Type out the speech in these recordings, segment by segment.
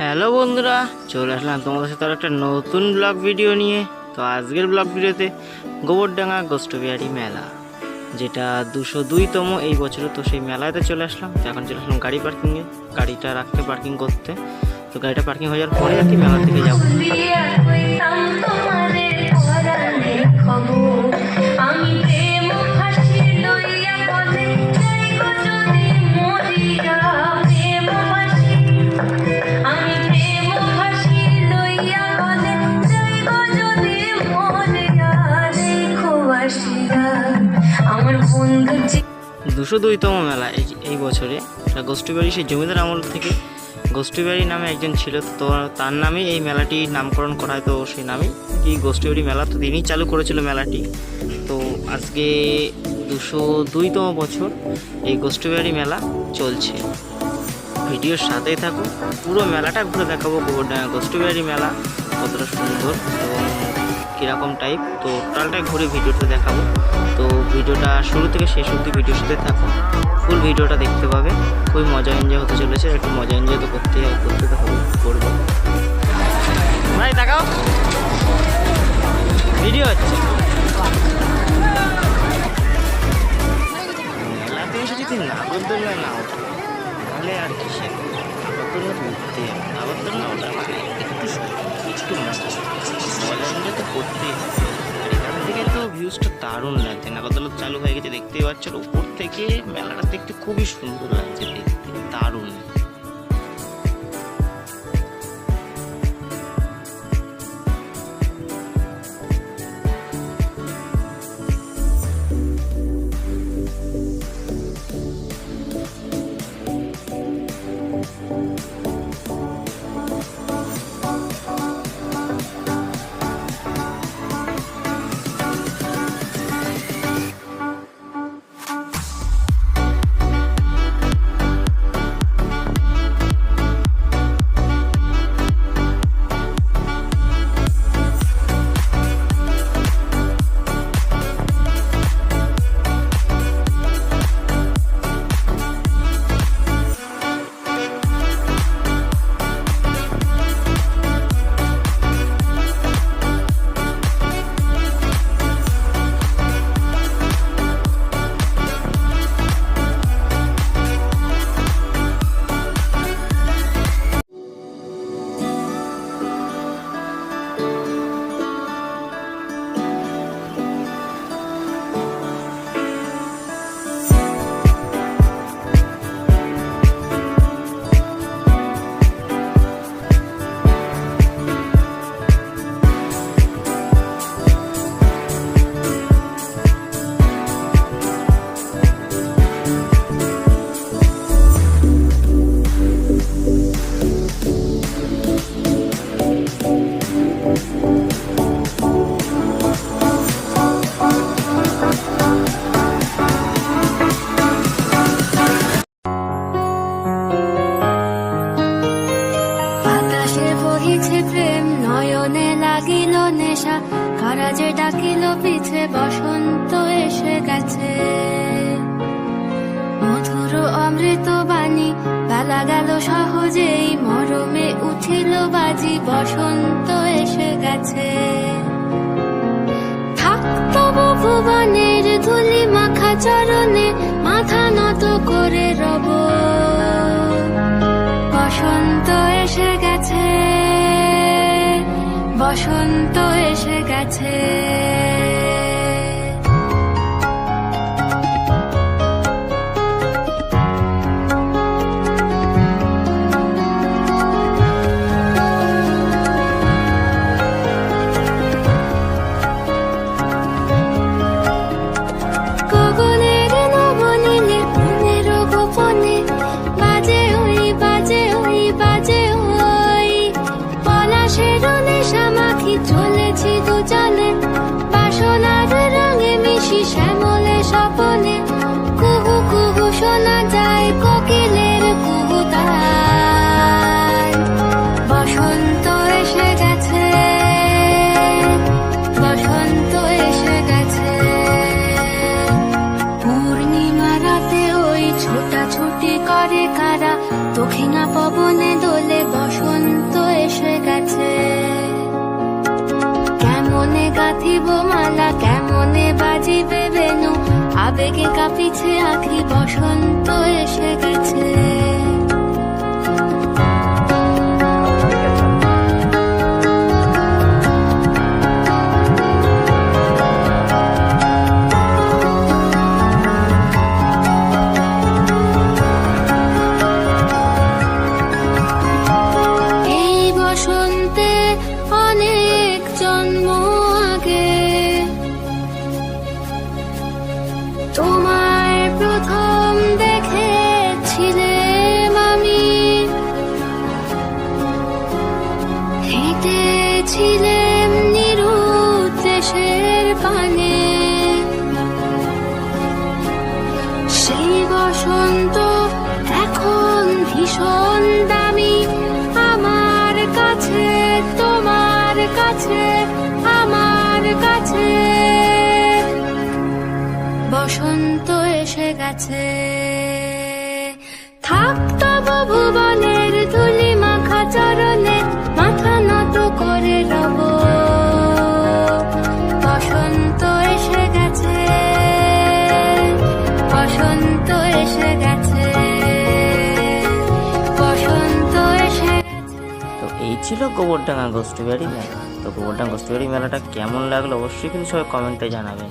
Hello বন্ধুরা, চলে আসলাম তোমাদের সাথে একটা নতুন ব্লগ ভিডিও নিয়ে। তো আজকের ব্লগ ভিডিওতে গোবরডাঙ্গা গোষ্ঠবিহারি মেলা, যেটা দুশো দুইতম এই বছরে তো সেই মেলাতে চলে আসলাম। তো এখন চলে আসলাম গাড়ি পার্কিংয়ে গাড়িটা রাখতে পার্কিং করতে। তো গাড়িটা পার্কিং হয়ে যাওয়ার পরে আর কি মেলা থেকে যাব। দুশো দুইতম মেলা এই এই বছরে। গোষ্ঠীবাড়ি, সেই জমিদার আমল থেকে গোষ্ঠীবাড়ি নামে একজন ছিল, তো তার নামে এই মেলাটি নামকরণ করা হয়, তো সেই নামেই কি গোষ্ঠীবাড়ি মেলা তো তিনিই চালু করেছিল মেলাটি। তো আজকে দুশো দুইতম বছর এই গোষ্ঠীবাড়ি মেলা চলছে। ভিডিওর সাথেই থাকুন, পুরো মেলাটা ঘুরে দেখাবো গোষ্ঠীবাড়ি মেলা, কতটা সুন্দর এবং কীরকম টাইপ তো টোটালটাই ঘুরে ভিডিওটা দেখাবো। তো ভিডিওটা শুরু থেকে শেষ অবধি ভিডিওর সাথে থাকুন ফুল ভিডিওটা দেখতে পাবে। খুবই মজা এনজয় হতে চলেছে। একটু মজা এনজয় তো করতে করতে তো হবে, করব। ভাই, দেখাও। ভিডিও হচ্ছে। মেলাতে এসে যদি নাগরদোল্লায় না ওঠে তাহলে আর কি সে নাগরদোল্লা তো উঠতে হবে নাগরদোল্লা ওটা মানে একটু একটু মজা এনজয় তো করতেই হবে। আর এখান থেকে তো ভিউজটা দারুণ লাগছে। নাগরদোল্লা চালু হয়ে গেছে, দেখতেই পাচ্ছ উপর থেকে মেলাটা দেখতে খুবই সুন্দর লাগছে, দেখতে দারুণ কারাজে ডাকিল পিছে বসন্ত এসে গেছে। মধুর অমৃত বাণী, বেলা গেল সহজেই, মরমে উঠিল বাজি, বসন্ত এসে গেছে। থাকতো ভুবনের ধুলি মাখা চরণে, মাথা নত করে রব। বসন্ত এসে গেছে, বসন্ত বনে কুহু কুহু শোনা যায় কোকিলের কুহুতার। বসন্ত এসে গেছে, বসন্ত এসে গেছে। পূর্ণিমা রাতে ওই ছোটাছুটি করে কারা, দক্ষিণা পবনে দোলে বসন্ত এসে গেছে। কেমনে গাথিব মালা, কেমনে বাজিবে বেনু আবেগে কাঁপিছে আখি বসন্ত এসে গেছে। বসন্ত এসে গেছে। থাকতো ভুবনের ধুলি মাখা চরণে মাথা নত করে রব। বসন্ত এসে গেছে বসন্ত এসে গেছে বসন্ত এসে তো এই ছিল গোবরডাঙ্গা গোষ্ঠীবাড়ি মেলা। তো গোবরডাঙ্গা গোষ্ঠীবাড়ি মেলাটা কেমন লাগল অবশ্যই কিন্তু সবাই কমেন্টে জানাবেন।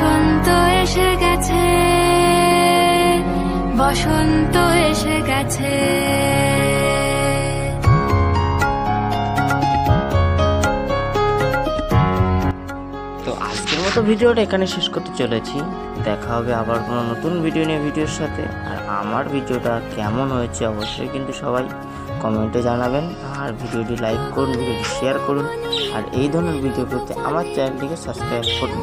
বসন্ত এসে গেছে, বসন্ত এসে গেছে। তো আজকের মতো ভিডিওটা এখানে শেষ করতে চলেছি। দেখা হবে আবার কোনো নতুন ভিডিও নিয়ে ভিডিওর সাথে। আর আমার ভিডিওটা কেমন হয়েছে অবশ্যই কিন্তু সবাই কমেন্টে জানাবেন। আর ভিডিওটি লাইক করুন, ভিডিওটি শেয়ার করুন। আর এই ধরনের ভিডিও পেতে আমার চ্যানেলটিকে সাবস্ক্রাইব করুন।